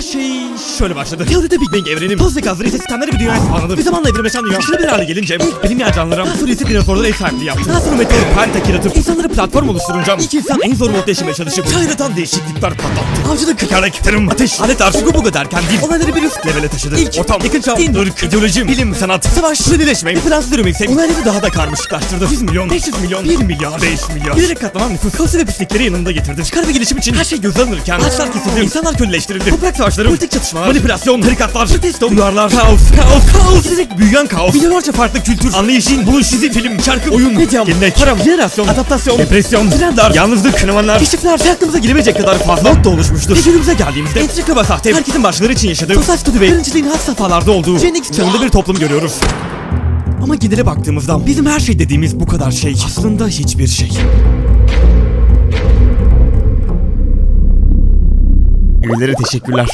Her şey şöyle başladı. Teoride Big Bang evrenin toz ve ise sistemleri bir dünyaya spawnladı. Bir zamanla evrim yaşanıyor. Aşırı bir hale gelince ilk bilim canlılara daha sonra ise dinozorlara ev sahipliği yaptı. Daha sonra meteorik harita yaratıp insanlara platform oluşturunca ilk insan en zor modda yaşamaya çalışıp çayratan değişiklikler patlattı. Avcılık, kıkarlık, tarım, ateş, aletler, şugu bugu derken dil olayları bir üst levele taşıdı. İlk ortam, yakın çağ, din, ırk, ideoloji, bilim, sanat, savaş, ve Fransız ürümü ise olayları daha da karmaşıklaştırdı. 100 milyon, 500 milyon, 1 milyar, 5 milyar. Giderek katlanan nüfus, kaosu ve pislikleri yanında getirdi. Çıkar ve gelişim için her şey göz alınırken ağaçlar kesildi, insanlar köleleştirildi. Toprak savaşları, politik çatışmalar, manipülasyon, tarikatlar, protesto, uyarlar, kaos, kaos, kaos. Giderek büyüyen kaos. Milyonlarca farklı kültür, anlayışın, buluş, dizi, film, şarkı, oyun, medya, gelenek, para, jenerasyon, adaptasyon, depresyon, trendler, yalnızlık, kınamalar, keşifler, ve aklımıza gelemeyecek kadar fazla not da oluşmuştur. Ve günümüze geldiğimizde entrika ve sahte, herkesin başkaları için yaşadığı, sosyal statü ve yaratıcılığın had safhalarda olduğu, Gen X çağında bir toplum görüyoruz. Ama genele baktığımızda bizim her şey dediğimiz bu kadar şey aslında hiçbir şey. Üyelere teşekkürler.